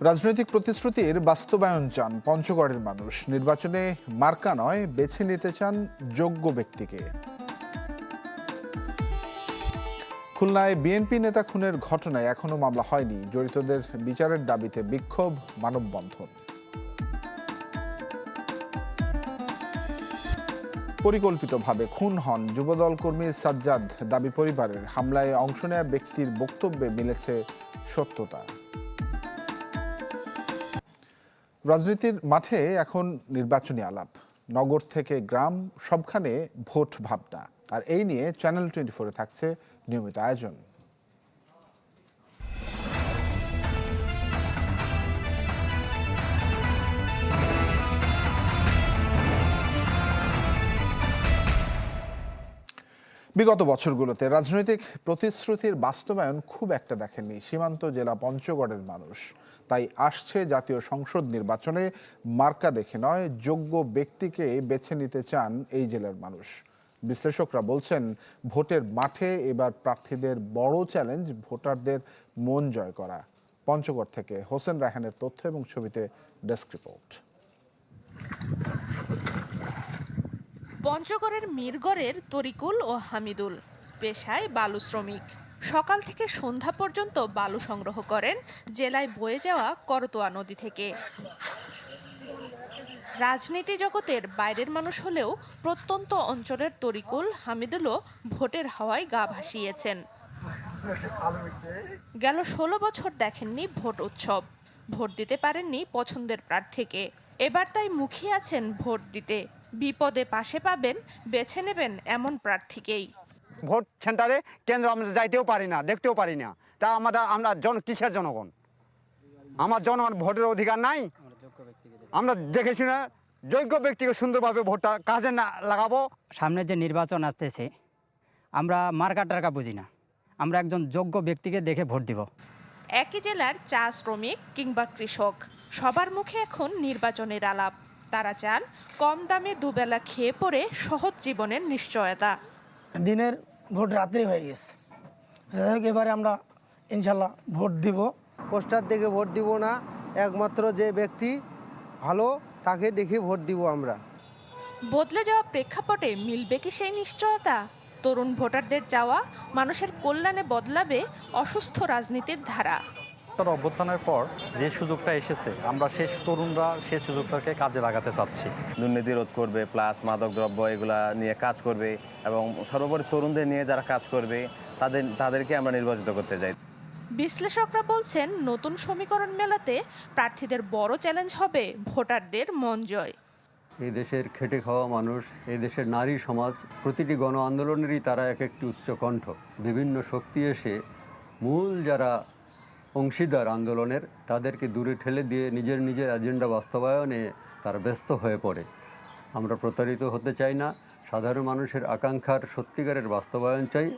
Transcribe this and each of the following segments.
রাজনৈতিক প্রতিশ্রুতির বাস্তবায়ন চান পঞ্চগড়ের মানুষ। নির্বাচনে মার্কা নয়, বেছে নিতে চান যোগ্য ব্যক্তিকে। খুলনায় বিএনপি নেতা খুনের ঘটনায় এখনও মামলা হয়নি। জড়িতদের বিচারের দাবিতে বিক্ষোভ, মানববন্ধন। পরিকল্পিতভাবে খুন হন যুবদল কর্মী সাজ্জাদ। দাবি, পরিবারের হামলায় অংশ নেয়া ব্যক্তির বক্তব্যে মিলেছে সত্যতা। রাজনীতির মাঠে এখন নির্বাচনী আলাপ। নগর থেকে গ্রাম, সবখানে ভোট ভাবনা। আর এই নিয়ে চ্যানেল টোয়েন্টি ফোরে থাকছে নিয়মিত আয়োজন। বিগত বছরগুলোতে রাজনৈতিক প্রতিশ্রুতির বাস্তবায়ন খুব একটা দেখেননি। সীমান্ত জেলা পঞ্চগড়ের মানুষ। তাই আসছে জাতীয় সংসদ নির্বাচনে মার্কা দেখে নয়, যোগ্য ব্যক্তিকে বেছে নিতে চান এই জেলার মানুষ। বিশ্লেষকরা বলছেন, ভোটের মাঠে এবার প্রার্থীদের বড় চ্যালেঞ্জ ভোটারদের মন জয় করা। পঞ্চগড় থেকে হোসেন রায়হানের তথ্য এবং ছবিতে ডেস্ক রিপোর্ট। পঞ্চগড়ের মিরগড়ের তরিকুল ও হামিদুল পেশায় বালু শ্রমিক। সকাল থেকে সন্ধ্যা পর্যন্ত বালু সংগ্রহ করেন জেলায় বয়ে যাওয়া করতোয়া নদী থেকে। রাজনীতি জগতের বাইরের মানুষ হলেও প্রত্যন্ত অঞ্চলের তরিকুল, হামিদুলও ভোটের হাওয়ায় গা ভাসিয়েছেন। গেল ষোলো বছর দেখেননি ভোট উৎসব। ভোট দিতে পারেননি পছন্দের প্রার্থীকে। এবার তাই মুখিয়ে আছেন ভোট দিতে। বিপদে পাশে পাবেন বেছে নেবেন এমন প্রার্থীকেই। ভোট সেন্টারে কেন্দ্র আমরা যাইতেও পারি না দেখতেও পারি না। তা আমাদের আমরা জন কিসের জনগণ? আমার জনগণ ভোটের অধিকার নাই। আমরা দেখে শুনে যোগ্য ব্যক্তিকে সুন্দরভাবে ভোটটা কাজে না লাগাবো। সামনে যে নির্বাচন আসতেছে আমরা মার্কা টার্কা বুঝি না। আমরা একজন যোগ্য ব্যক্তিকে দেখে ভোট দিব। একই জেলার চা শ্রমিক কিংবা কৃষক সবার মুখে এখন নির্বাচনের আলাপ। তারা চান কম দামে দুবেলা খেয়ে পড়ে সহজ জীবনের নিশ্চয়তা। দিনের ভোট রাত্রি হয়ে গেছে। এবারে আমরা ইনশাল্লাহ ভোট দিব। পোস্টার দেখে ভোট দিব না একমাত্র যে ব্যক্তি ভালো তাকে দেখে ভোট দিব আমরা। বদলে যাওয়া প্রেক্ষাপটে মিলবে কি সেই নিশ্চয়তা? তরুণ ভোটারদের যাওয়া মানুষের কল্যাণে বদলাবে অসুস্থ রাজনীতির ধারা। তার অভ্যুত্থানের পর যে সুযোগটা এসেছে আমরা সেই তরুণরা সেই সুযোগটাকে কাজে লাগাতে চাচ্ছি। দুর্নীতি রোধ করবে প্লাস মাদক দ্রব্য এগুলা নিয়ে কাজ করবে এবং সর্বোপরি তরুণদের নিয়ে যারা কাজ করবে তাদের তাদেরকে আমরা নির্বাচিত করতে চাই। বিশ্লেষকরা বলছেন নতুন সমীকরণ মেলাতে প্রার্থীদের বড় চ্যালেঞ্জ হবে ভোটারদের মন জয়। এই দেশের খেটে খাওয়া মানুষ এই দেশের নারী সমাজ প্রতিটি গণ আন্দোলনেরই তারা এক একটি উচ্চকণ্ঠ বিভিন্ন শক্তি এসে মূল যারা অংশীদার আন্দোলনের তাদেরকে দূরে ঠেলে দিয়ে নিজের নিজের এজেন্ডা বাস্তবায়নে তারা ব্যস্ত হয়ে পড়ে। আমরা প্রতারিত হতে চাই না। সাধারণ মানুষের আকাঙ্ক্ষার সত্যিকারের বাস্তবায়ন চাই।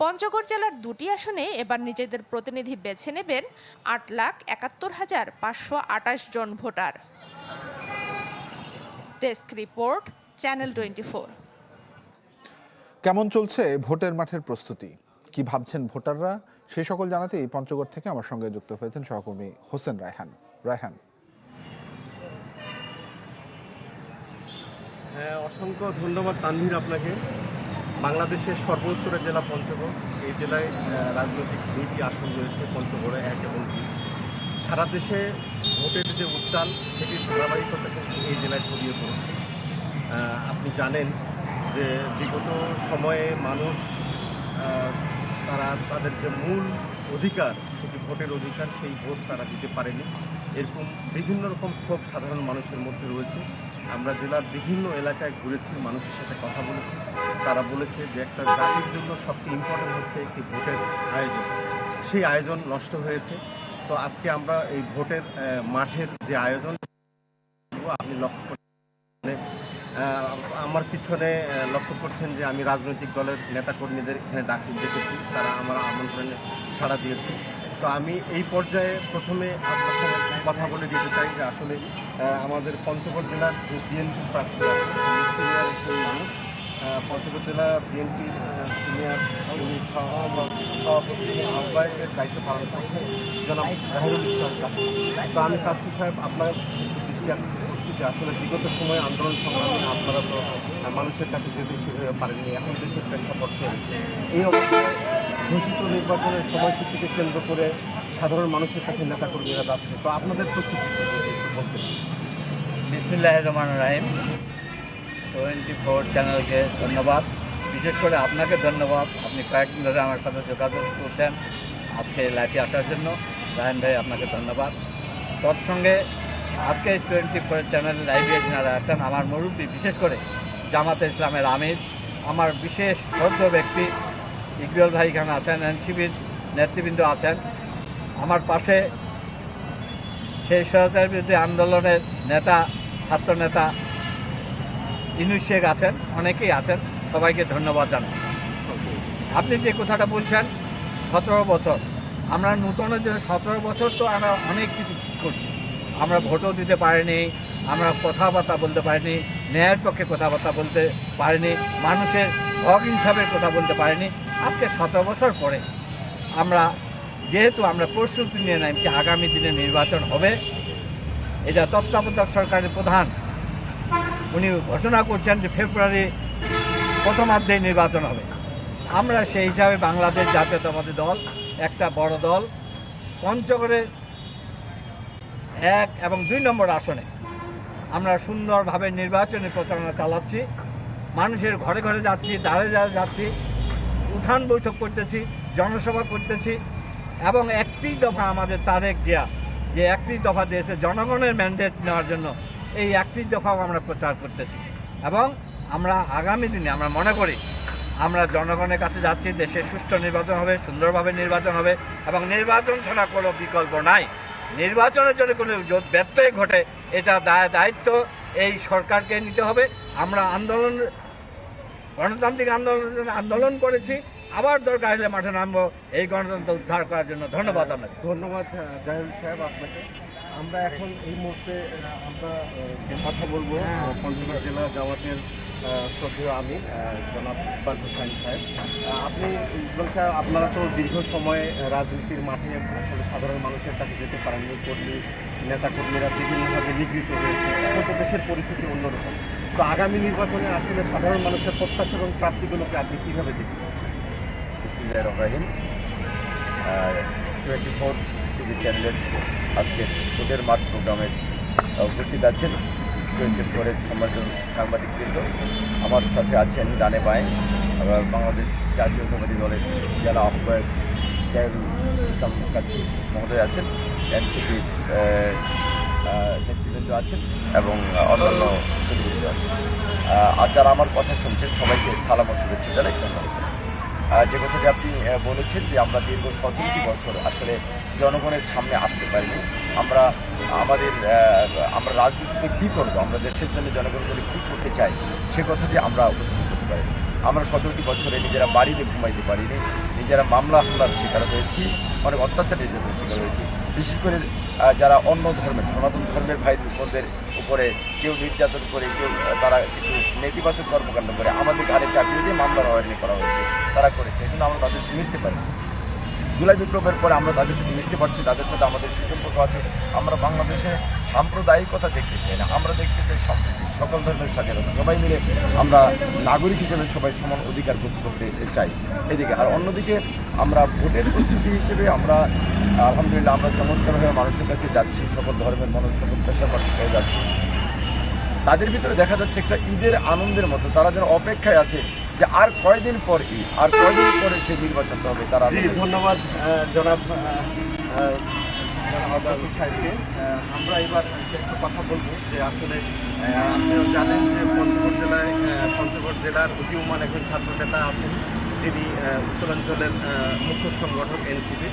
পঞ্চগড় জেলার দুটি আসনে এবার নিজেদের প্রতিনিধি বেছে নেবেন আট লাখ একাত্তর হাজার পাঁচশো আটাশ জন voter. Desk report channel twenty four. কেমন চলছে ভোটের মাঠের প্রস্তুতি? কি ভাবছেন ভোটাররা? সেই সকল জানাতেই পঞ্চগড় থেকে আমার সঙ্গে যুক্ত হয়েছেন সহকর্মী হোসেন রায়হান। রায়হান। হ্যাঁ অসংখ্য ধন্যবাদ তানভীর আপনাকে। বাংলাদেশের সর্বোত্তরের জেলা পঞ্চগড়। এই জেলায় রাজনৈতিক দুইটি আসন রয়েছে, পঞ্চগড়ে এক এবং দুই। সারা দেশে ভোটের যে উত্তাল সেটির ধারাবাহিকতা কিন্তু এই জেলায় ছড়িয়ে পড়েছে। আপনি জানেন যে বিগত সময়ে মানুষ তারা তাদের যে মূল অধিকার সেটি ভোটের অধিকার সেই ভোট তারা দিতে পারেনি। এরকম বিভিন্ন রকম ক্ষোভ সাধারণ মানুষের মধ্যে রয়েছে। আমরা জেলার বিভিন্ন এলাকায় ঘুরেছি মানুষের সাথে কথা বলেছি। তারা বলেছে যে একটা জাতির জন্য সবচেয়ে ইম্পর্টেন্ট হচ্ছে একটি ভোটের আয়োজন। সেই আয়োজন নষ্ট হয়েছে। তো আজকে আমরা এই ভোটের মাঠের যে আয়োজন আপনি লক্ষ্য আহ, আমার পিছনে লক্ষ্য করছেন যে আমি রাজনৈতিক দলের নেতাকর্মীদের এখানে ডাকি দেখেছি। তারা আমার আমন্ত্রণে সাড়া দিয়েছে। তো আমি এই পর্যায়ে প্রথমে আপনার সঙ্গে কথা বলে দিতে চাই যে আসলে আমাদের পঞ্চগড় জেলার বিএনপি প্রার্থী সিনিয়র একজন মানুষ। পঞ্চগড় জেলা বিএনপির সিনিয়র সভাপতি আহ্বায়কের দায়িত্ব পালন করছেন জনাব জাহিরুল ইসলাম তো আমি কাছি সাহেব, আপনার কিছু দৃষ্টি যে আসলে বিগত সময়ে আন্দোলন সংগ্রামে আপনারা তো মানুষের কাছে যেতে পারেননি এখন দেশের প্রেক্ষাপট এই অবস্থায় ঘোষিত নির্বাচনের সময়সূচিকে কেন্দ্র করে সাধারণ মানুষের কাছে নেতাকর্মীরা যাচ্ছে। তো আপনাদের প্রস্তুতি বিসমিল্লাহ রহমান রাহিম। টোয়েন্টি ফোর চ্যানেলকে ধন্যবাদ। বিশেষ করে আপনাকে ধন্যবাদ। আপনি কয়েকদিন ধরে আমার সাথে যোগাযোগ করছেন আজকে লাইফে আসার জন্য। রায়ন ভাই, আপনাকে ধন্যবাদ। তৎসঙ্গে আজকে টোয়েন্টি ফোর চ্যানেল লাইভে যারা আছেন আমার মুরব্বী, বিশেষ করে জামাতে ইসলামের আমির, আমার বিশেষ শ্রদ্ধ ব্যক্তি ইকবাল ভাই খান আছেন এনসিবির নেতৃবৃন্দ আছেন। আমার পাশে সেই স্বৈরাচার বিরুদ্ধে আন্দোলনের নেতা, ছাত্র নেতা ইনুস শেখ আছেন, অনেকেই আছেন, সবাইকে ধন্যবাদ জানাই। আপনি যে কথাটা বলছেন, সতেরো বছর, আমরা নূতনের জন্য সতেরো বছর তো আমরা অনেক কিছু করছি। আমরা ভোটও দিতে পারিনি, আমরা কথাবার্তা বলতে পারিনি, ন্যায়ের পক্ষে কথাবার্তা বলতে পারিনি, মানুষের হক ইনসাফের কথা বলতে পারিনি। আজকে শত বছর পরে আমরা, যেহেতু আমরা প্রস্তুতি নিয়ে যে আগামী দিনে নির্বাচন হবে, এটা তত্ত্বাবধায়ক সরকারের প্রধান, উনি ঘোষণা করছেন যে ফেব্রুয়ারি প্রথমার্ধে নির্বাচন হবে। আমরা সেই হিসাবে বাংলাদেশ জাতীয়তাবাদী দল, একটা বড় দল, পঞ্চগড়ে এক এবং দুই নম্বর আসনে আমরা সুন্দরভাবে নির্বাচনী প্রচারণা চালাচ্ছি। মানুষের ঘরে ঘরে যাচ্ছি দাঁড়ে দাঁড়ে যাচ্ছি, উঠান বৈঠক করতেছি, জনসভা করতেছি এবং একটি দফা আমাদের তারেক জিয়া, যে একটি দফা দিয়েছে জনগণের ম্যান্ডেট নেওয়ার জন্য, এই একটি দফাও আমরা প্রচার করতেছি। এবং আমরা আগামী দিনে আমরা মনে করি, আমরা জনগণের কাছে যাচ্ছি, দেশে সুষ্ঠু নির্বাচন হবে, সুন্দরভাবে নির্বাচন হবে এবং নির্বাচন ছাড়া কোনো বিকল্প নাই। নির্বাচনের জন্য কোনো ব্যত্যয় ঘটে, এটা দায় দায়িত্ব এই সরকারকে নিতে হবে। আমরা আন্দোলন, গণতান্ত্রিক আন্দোলন আন্দোলন করেছি, আবার দরকার হলে মাঠে নামবো। এই গণতন্ত্র উদ্ধার করার জন্য ধন্যবাদ আপনাকে। ধন্যবাদ সাহেব আপনাকে। আমরা এখন এই মুহূর্তে আমরা কথা বলব পঞ্চগড় জেলা জামাতের শ্রদ্ধেয় আমি জনাব ইকবাল হোসেন সাহেব। আপনি ইকবাল সাহেব আপনারা তো দীর্ঘ সময় রাজনীতির মাঠে আসলে সাধারণ মানুষের কাছে যেতে পারেননি কর্মী নেতা কর্মীরা বিভিন্নভাবে নিগৃহীত হয়েছে এখন তো দেশের পরিস্থিতি অন্যরকম। তো আগামী নির্বাচনে আসলে সাধারণ মানুষের প্রত্যাশা এবং প্রাপ্তিগুলোকে আপনি কীভাবে দেখছেন? বিসমিল্লাহ রহিম। টোয়েন্টি ফোর টিভি চ্যানেলের আজকের ভোটের মাঠ প্রোগ্রামে উপস্থিত আছেন টোয়েন্টি ফোরের সম্মানিত সাংবাদিকবৃন্দ। আমার সাথে আছেন ডানে বাঁয়ে বাংলাদেশ জাতীয়তাবাদী দলের জেলা আহ্বায়ক জাহিরুল ইসলাম কাচ্চু মহোদয় আছেন, এনসিপির নেতৃবৃন্দ আছেন এবং অন্যান্য সুদীবৃন্দ আছেন। আর যারা আমার কথা শুনছেন, সবাইকে সালাম ও শুভেচ্ছা জানাই। ধন্যবাদ। যে কথাটি আপনি বলেছেন যে আমরা দীর্ঘ সতেরোটি বছর আসলে জনগণের সামনে আসতে পারিনি। আমরা, আমাদের আমরা রাজনীতিতে কী করব? আমরা দেশের জন্য জনগণের জন্য কী করতে চাই? সে কথাটি আমরা উপস্থিত করতে পারিনি। আমরা সতেরোটি বছরে নিজেরা বাড়িতে ঘুমাইতে পারিনি। নিজেরা মামলা হামলার শিকার হয়েছি। অনেক অত্যাচারের শিকার হয়েছি। বিশেষ করে যারা অন্য ধর্মের, সনাতন ধর্মের ভাই বোনদের উপরে কেউ নির্যাতন করে, কেউ তারা কিছু নেতিবাচক কর্মকাণ্ড করে, আমাদের ঘাড়ে চাকরি দিয়ে মামলা হয়রানি করা হয়েছে, তারা করেছে, কিন্তু আমরা তাদের মিশতে পারি জুলাই বিপ্লবের পরে আমরা তাদের সাথে মিশতে পারছি, তাদের সাথে আমাদের সুসম্পর্ক আছে। আমরা বাংলাদেশে সাম্প্রদায়িকতা দেখতে চাই না। আমরা দেখতে চাই সম্প্রীতি, সকল ধর্মের স্বাধীনতা সবাই মিলে আমরা নাগরিক হিসেবে সবাই সমান অধিকার ভোগ করতে চাই। এদিকে, আর অন্যদিকে আমরা ভোটের প্রস্তুতি হিসেবে আমরা, আলহামদুলিল্লাহ আমরা চমৎকারভাবে মানুষের কাছে যাচ্ছি, সকল ধর্মের মানুষ, সকল পেশার মানুষের যাচ্ছি। তাদের ভিতরে দেখা যাচ্ছে একটা ঈদের আনন্দের মতো। তারা যেন অপেক্ষায় আছে যে আর কয়দিন পর ঈদ আর কয়দিন পরে সে নির্বাচন হবে তারা ধন্যবাদ জনাব সাহেবকে আমরা এবার একটু কথা বলব যে আসলে আপনিও জানেন যে পঞ্চগড় জেলায় পঞ্চগড় জেলার উদীয়মান একজন ছাত্র নেতা আছেন যিনি উত্তরাঞ্চলের মুখ্য সংগঠক এনসিপি।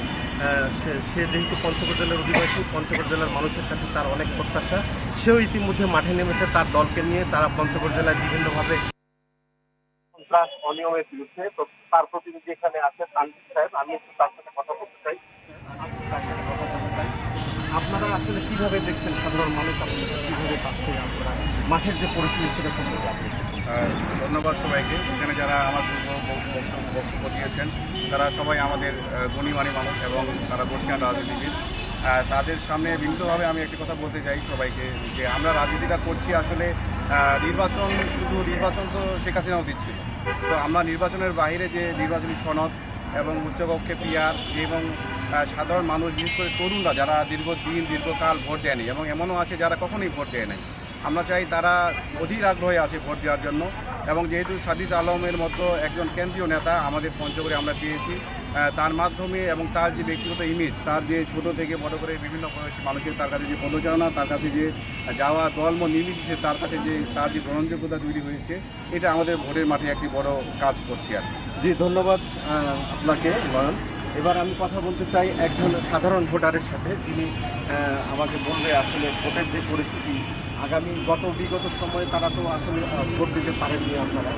সে সে যেহেতু পঞ্চগড় জেলার অধিবাসী পঞ্চগড় জেলার মানুষের কাছে তার অনেক প্রত্যাশা। সেও ইতিমধ্যে মাঠে নেমেছে তার দলকে নিয়ে। তারা পঞ্চগড় জেলায় বিভিন্নভাবে অনিয়মের বিরুদ্ধে তার প্রতিনিধি এখানে আছে তানজিদ সাহেব। আমি একটু তার সাথে কথা বলতে চাই আমি তার সাথে কথা বলতে চাই আপনারা আসলে কীভাবে দেখছেন সাধারণ মানুষ? আপনাদের কীভাবে পাচ্ছে আপনারা? মাঠের যে পরিস্থিতি, সেটা সম্পর্কে ধন্যবাদ সবাইকে। এখানে যারা আমার বক্তব্য দিয়েছেন, তারা সবাই আমাদের গুণীমানী মানুষ এবং তারা বসিয়ান রাজনীতিবিদ। তাদের সামনে বিনীতভাবে আমি একটি কথা বলতে চাই সবাইকে, যে আমরা রাজনীতিটা করছি আসলে নির্বাচন, শুধু নির্বাচন তো শেখ হাসিনাও দিচ্ছিল। তো আমরা নির্বাচনের বাইরে যে নির্বাচনী সনদ এবং উচ্চকক্ষে পিয়ার এবং সাধারণ মানুষ, বিশেষ করে তরুণরা যারা দীর্ঘদিন, দীর্ঘকাল ভোট দেয়নি এবং এমনও আছে যারা কখনোই ভোট দেয় নাই আমরা চাই তারা অধীর আগ্রহে আছে ভোট দেওয়ার জন্য এবং যেহেতু সাদিস আলমের মতো একজন কেন্দ্রীয় নেতা আমাদের পঞ্চগড়ে আমরা পেয়েছি তার মাধ্যমে এবং তার যে ব্যক্তিগত ইমেজ তার যে ছোট থেকে বড় করে বিভিন্ন বয়সী মানুষের তার কাছে যে পদচারণা তার কাছে যে যাওয়া দলম নির্বিশেষে তার কাছে যে তার যে গ্রহণযোগ্যতা তৈরি হয়েছে, এটা আমাদের ভোটের মাঠে একটি বড় কাজ করছি আর। জি, ধন্যবাদ আপনাকে এবার আমি কথা বলতে চাই একজন সাধারণ ভোটারের সাথে, যিনি আমাকে বলবে আসলে ভোটের যে পরিস্থিতি, আগামী গত বিগত সময়ে তারা তো আসলে ভোট দিতে পারেননি আপনারা।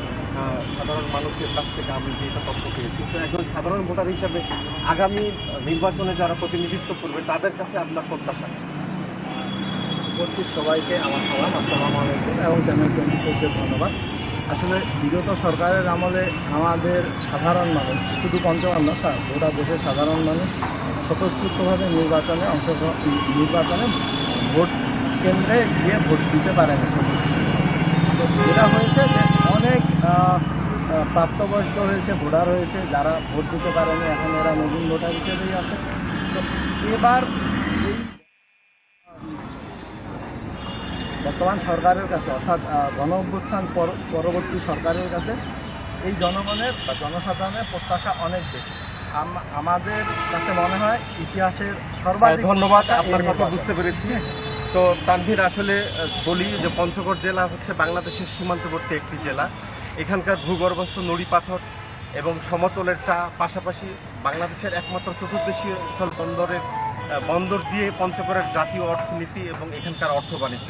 সাধারণ মানুষের কাছ থেকে আমি যেটা তথ্য পেয়েছি। তো একজন সাধারণ ভোটার হিসাবে আগামী নির্বাচনে যারা প্রতিনিধিত্ব করবে, তাদের কাছে আপনার প্রত্যাশা? উপস্থিত সবাইকে আমার সালাম, আসসালামু আলাইকুম, এবং চ্যানেল টোয়েন্টি ধন্যবাদ। আসলে বিগত সরকারের আমলে আমাদের সাধারণ মানুষ, শুধু পঞ্চগড় না গোটা দেশের সাধারণ মানুষ স্বতঃস্ফূর্তভাবে নির্বাচনে অংশগ্রহণ নির্বাচনে ভোট কেন্দ্রে গিয়ে ভোট দিতে পারেনি যেটা হয়েছে যে অনেক প্রাপ্তবয়স্ক হয়েছে, ভোটার হয়েছে, যারা ভোট দিতে পারেনি, এখন এরা নতুন ভোটার হিসেবেই আছে। তো এবার বর্তমান সরকারের কাছে অর্থাৎ গণ অভ্যুত্থান পর- পরবর্তী সরকারের কাছে এই জনগণের বা জনসাধারণের প্রত্যাশা অনেক বেশি। আম- আমাদের কাছে মনে হয় ইতিহাসের সর্বাধিক হ্যাঁ, ধন্যবাদ আপনার কথা বুঝতে পেরেছি। তো তানভীর আসলে বলি যে পঞ্চগড় জেলা হচ্ছে বাংলাদেশের সীমান্তবর্তী একটি জেলা। এখানকার ভূগর্ভস্থ নুড়ি পাথর এবং সমতলের চা পাশাপাশি বাংলাদেশের একমাত্র চতুর্দেশীয় স্থল বন্দরের বন্দর দিয়ে পঞ্চগড়ের জাতীয় অর্থনীতি এবং এখানকার অর্থ বাণিজ্য।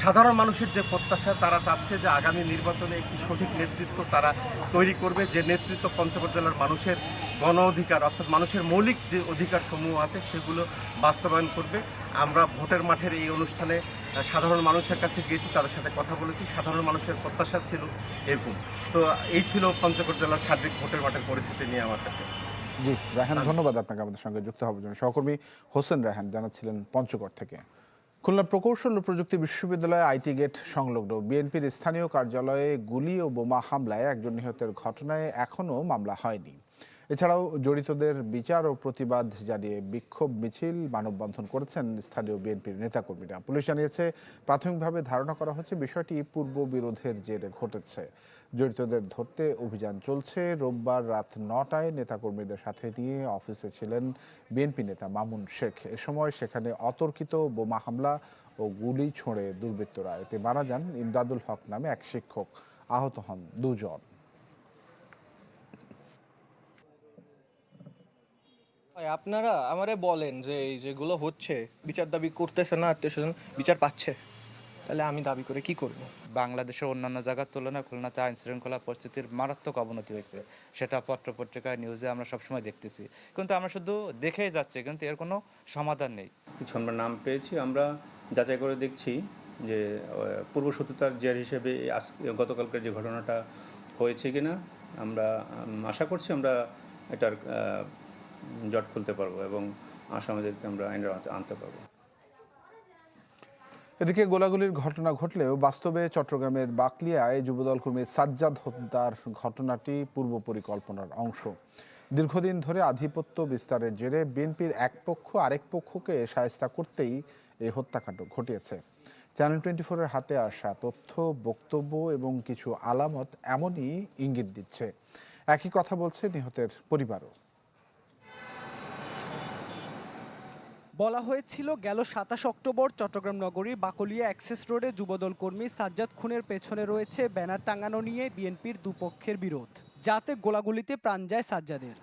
সাধারণ মানুষের যে প্রত্যাশা তারা চাচ্ছে যে আগামী নির্বাচনে একটি সঠিক নেতৃত্ব তারা তৈরি করবে। যে নেতৃত্ব পঞ্চগড় জেলার মানুষের গণ অধিকার অর্থাৎ মানুষের মৌলিক যে অধিকার সমূহ আছে সেগুলো বাস্তবায়ন করবে। আমরা ভোটের মাঠের এই অনুষ্ঠানে সাধারণ মানুষের কাছে গিয়েছি তাদের সাথে কথা বলেছি। সাধারণ মানুষের প্রত্যাশা ছিল এরকম। তো এই ছিল পঞ্চগড় জেলার সার্বিক ভোটের মাঠের পরিস্থিতি নিয়ে আমার কাছে। জি রাহান ধন্যবাদ আপনাকে আমাদের সঙ্গে যুক্ত হওয়ার জন্য। সহকর্মী হোসেন রাহান জানাচ্ছিলেন পঞ্চগড় থেকে। খুলনা প্রকৌশল ও প্রযুক্তি বিশ্ববিদ্যালয়ে আইটি গেট সংলগ্ন। বিএনপির স্থানীয় কার্যালয়ে গুলি ও বোমা হামলায় একজন নিহতের ঘটনায় এখনও মামলা হয়নি। এছাড়াও জড়িতদের বিচার ও প্রতিবাদ জানিয়ে বিক্ষোভ মিছিল মানববন্ধন করেছেন স্থানীয় বিএনপির নেতাকর্মীরা। পুলিশ জানিয়েছে, প্রাথমিকভাবে ধারণা করা হচ্ছে বিষয়টি পূর্ব বিরোধের জেরে ঘটেছে। জড়িতদের ধরতে অভিযান চলছে। রোববার রাত নটায় নেতাকর্মীদের সাথে নিয়ে অফিসে ছিলেন বিএনপি নেতা মামুন শেখ। এ সময় সেখানে অতর্কিত বোমা হামলা ও গুলি ছোঁড়ে দুর্বৃত্তরা। এতে মারা যান ইমদাদুল হক নামে এক শিক্ষক। আহত হন দুজন। আপনারা আমারে বলেন যে এই যেগুলো হচ্ছে বিচার দাবি করতেছে না আত্মীয় স্বজন বিচার পাচ্ছে। তাহলে আমি দাবি করে কি করব? বাংলাদেশের অন্যান্য জায়গার তুলনায় খুলনাতে আইন শৃঙ্খলা পরিস্থিতির মারাত্মক অবনতি হয়েছে। সেটা পত্র পত্রিকায় নিউজে আমরা সবসময় দেখতেছি। কিন্তু আমরা শুধু দেখেই যাচ্ছি কিন্তু এর কোনো সমাধান নেই। কিছু আমরা নাম পেয়েছি। আমরা যাচাই করে দেখছি যে পূর্বশত্রুতার জের হিসেবে আজ গতকালকের যে ঘটনাটা হয়েছে কিনা আমরা আশা করছি আমরা এটার জট খুলতে পারব এবং আসামিদেরকে আমরা আইনের আনতে পারব। এদিকে গোলাগুলির ঘটনা ঘটলেও বাস্তবে চট্টগ্রামের বাকলিয়ায় যুবদল কর্মী সাজ্জাদ হত্যার ঘটনাটি পূর্ব পরিকল্পনার অংশ। দীর্ঘদিন ধরে আধিপত্য বিস্তারের জেরে বিএনপির এক পক্ষ আরেক পক্ষকে সায়স্তা করতেই এই হত্যাকাণ্ড ঘটিয়েছে। চ্যানেল টোয়েন্টি ফোরের হাতে আসা তথ্য, বক্তব্য এবং কিছু আলামত এমনই ইঙ্গিত দিচ্ছে। একই কথা বলছে নিহতের পরিবারও। বলা হয়েছিল গেল সাতাশ অক্টোবর চট্টগ্রাম নগরীর বাকলিয়া অ্যাক্সেস রোডে যুবদল কর্মী সাজ্জাদ খুনের পেছনে রয়েছে ব্যানার টাঙানো নিয়ে বিএনপির দুপক্ষের বিরোধ, যাতে গোলাগুলিতে প্রাণ যায় সাজ্জাদের।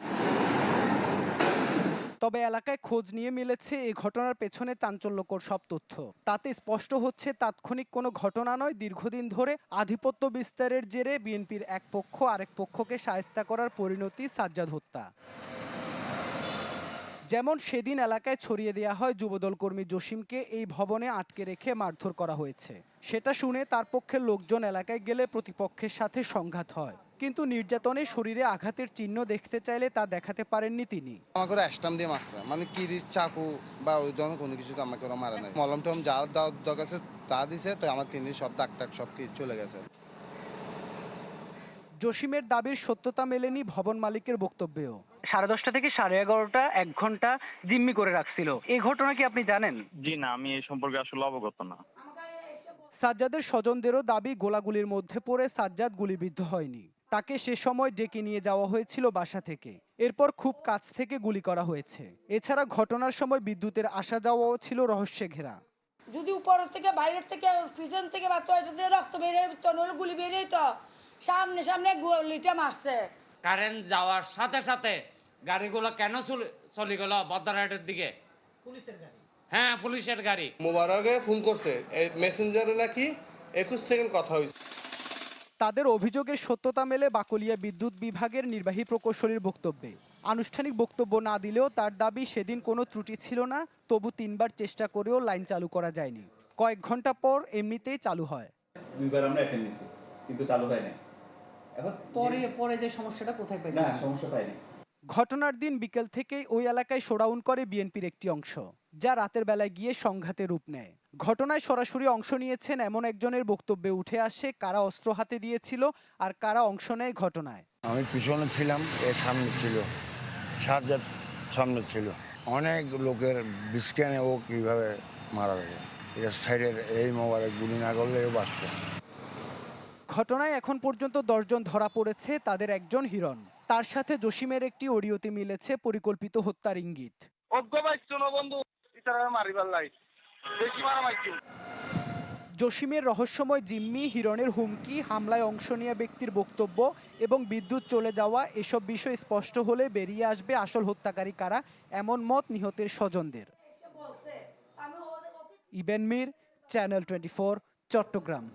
তবে এলাকায় খোঁজ নিয়ে মিলেছে এই ঘটনার পেছনে চাঞ্চল্যকর সব তথ্য। তাতে স্পষ্ট হচ্ছে, তাৎক্ষণিক কোনো ঘটনা নয়। দীর্ঘদিন ধরে আধিপত্য বিস্তারের জেরে বিএনপির এক পক্ষ আরেক পক্ষকে সায়স্তা করার পরিণতি সাজ্জাদ হত্যা। যেমন সেদিন এলাকায় ছড়িয়ে দেওয়া হয় যুবদল কর্মী জসিমকে এই ভবনে আটকে রেখে মারধর করা হয়েছে। সেটা শুনে তার পক্ষের লোকজন এলাকায় গেলে প্রতিপক্ষের সাথে সংঘাত হয়। কিন্তু নির্যাতনে শরীরে আঘাতের চিহ্ন দেখতে চাইলে তা দেখাতে পারেননি তিনি। আমাকে ওরা অ্যাস্টাম দিয়ে মারছে। মানে কিরি চাকু বা ওই ধরনের কোনো কিছু তো আমাকে ওরা মারে নাই। মলম টলম যা দেওয়ার দরকার তা দিছে তো আমার তিনি সব দাগ টাক সব কিছু চলে গেছে। জসিমের দাবির সত্যতা মেলেনি ভবন মালিকের বক্তব্যেও। সাড়ে দশটা থেকে সাড়ে এগারোটা এক ঘণ্টা জিম্মি করে রাখছিল। এই ঘটনা কি আপনি জানেন? জি না আমি এই সম্পর্কে আসলে অবগত না। সাজ্জাদের স্বজনদেরও দাবি গোলাগুলির মধ্যে পড়ে সাজ্জাদ গুলিবিদ্ধ হয়নি। তাকে সে সময় ডেকে নিয়ে যাওয়া হয়েছিল বাসা থেকে। এরপর খুব কাছ থেকে গুলি করা হয়েছে। এছাড়া ঘটনার সময় বিদ্যুতের আসা যাওয়াও ছিল রহস্যে ঘেরা। যদি উপর থেকে বাইরের থেকে পিছন থেকে বা তো যদি রক্ত বেরিয়ে তো নইলে গুলি বেরিয়ে তো। সামনে সামনে গুলিটা মারছে। কারেন্ট যাওয়ার সাথে সাথে গাড়িগুলো কেন চলে- চলে গেল বদ্রাহাটের দিকে? পুলিশের গাড়ি। হ্যাঁ পুলিশের গাড়ি। মোবারকে ফোন করছে। এই মেসেঞ্জারে নাকি একুশ সেকেন্ড কথা হয়েছে তাদের অভিযোগের সত্যতা মেলে বাকলিয়া বিদ্যুৎ বিভাগের নির্বাহী প্রকৌশলীর বক্তব্যে। আনুষ্ঠানিক বক্তব্য না দিলেও তার দাবি সেদিন কোনো ত্রুটি ছিল না তবু তিনবার চেষ্টা করেও লাইন চালু করা যায়নি। কয়েক ঘণ্টা পর এমনিতেই চালু হয়। দুইবার আমরা অ্যাটেন্ড নিছি কিন্তু চালু হয় না এখন পরে পরে যে সমস্যাটা কোথায় না সমস্যা পাইনি। ঘটনার দিন বিকেল থেকেই ওই এলাকায় শোডাউন করে বিএনপির একটি অংশ যা রাতের বেলায় গিয়ে সংঘাতে রূপ নেয়। ঘটনায় সরাসরি অংশ নিয়েছেন এমন একজনের বক্তব্যে উঠে আসে কারা অস্ত্র হাতে দিয়েছিল আর কারা অংশ নেয় ঘটনায়। আমি পিছনে ছিলাম এ সামনে ছিল সারজাত সামনে ছিল। অনেক লোকের বিস্ক্যানে ও কীভাবে মারা গেছে। এটা সাইডের এই মোবাইলে গুলি না করলে ও বাঁচত। ঘটনায় এখন পর্যন্ত দশজন ধরা পড়েছে তাদের একজন হিরণ। তার সাথে জসিমের একটি অডিওতে মিলেছে পরিকল্পিত হত্যার ইঙ্গিত। জসিমের রহস্যময় জিম্মি হিরণের হুমকি হামলায় অংশ নেওয়া ব্যক্তির বক্তব্য এবং বিদ্যুৎ চলে যাওয়া এসব বিষয় স্পষ্ট হলে বেরিয়ে আসবে আসল হত্যাকারী কারা এমন মত নিহতের স্বজনদের। Ibne Mir channel twenty Chattogram.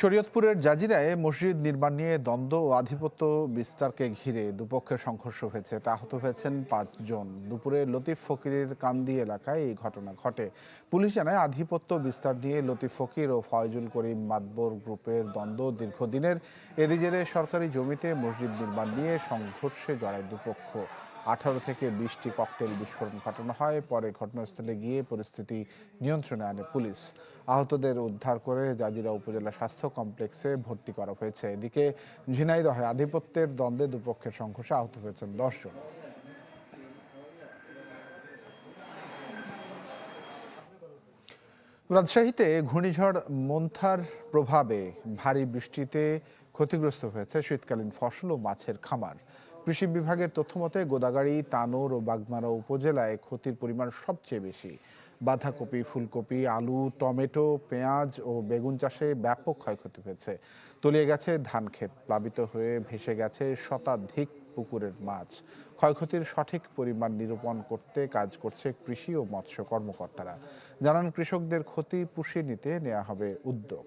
শরীয়তপুরের জাজিরায় মসজিদ নির্মাণ নিয়ে দ্বন্দ্ব ও আধিপত্য বিস্তারকে ঘিরে দুপক্ষের সংঘর্ষ হয়েছে। তা আহত হয়েছেন পাঁচজন দুপুরে লতিফ ফকিরের কান্দি এলাকায় এই ঘটনা ঘটে। পুলিশ জানায়, আধিপত্য বিস্তার নিয়ে লতিফ ফকির ও ফয়জুল করিম মাতবর গ্রুপের দ্বন্দ্ব দীর্ঘদিনের। এরিজেরে সরকারি জমিতে মসজিদ নির্মাণ নিয়ে সংঘর্ষে জড়ায় দুপক্ষ। আঠারো থেকে বিশটি ককটেল বিস্ফোরণ ঘটানো হয়, পরে ঘটনাস্থলে গিয়ে পরিস্থিতি নিয়ন্ত্রণে আনে পুলিশ। আহতদের উদ্ধার করে জাজিরা উপজেলা স্বাস্থ্য কমপ্লেক্সে ভর্তি করা হয়েছে। এদিকে ঝিনাইদহে আধিপত্যের দ্বন্দ্বে দুপক্ষের সংঘর্ষে আহত হয়েছেন দশজন রাজশাহীতে ঘূর্ণিঝড় মন্থার প্রভাবে ভারী বৃষ্টিতে ক্ষতিগ্রস্ত হয়েছে শীতকালীন ফসল ও মাছের খামার। কৃষি বিভাগের তথ্যমতে গোদাগাড়ি, তানোর ও বাগমারা উপজেলায় ক্ষতির পরিমাণ সবচেয়ে বেশি। বাঁধাকপি, ফুলকপি, আলু, টমেটো, পেঁয়াজ ও বেগুন চাষে ব্যাপক ক্ষয়ক্ষতি হয়েছে। তলিয়ে গেছে ধান ক্ষেত, প্লাবিত হয়ে ভেসে গেছে শতাধিক পুকুরের মাছ। ক্ষয়ক্ষতির সঠিক পরিমাণ নিরূপণ করতে কাজ করছে কৃষি ও মৎস্য কর্মকর্তারা। জানান, কৃষকদের ক্ষতি পুষিয়ে নিতে নেওয়া হবে উদ্যোগ।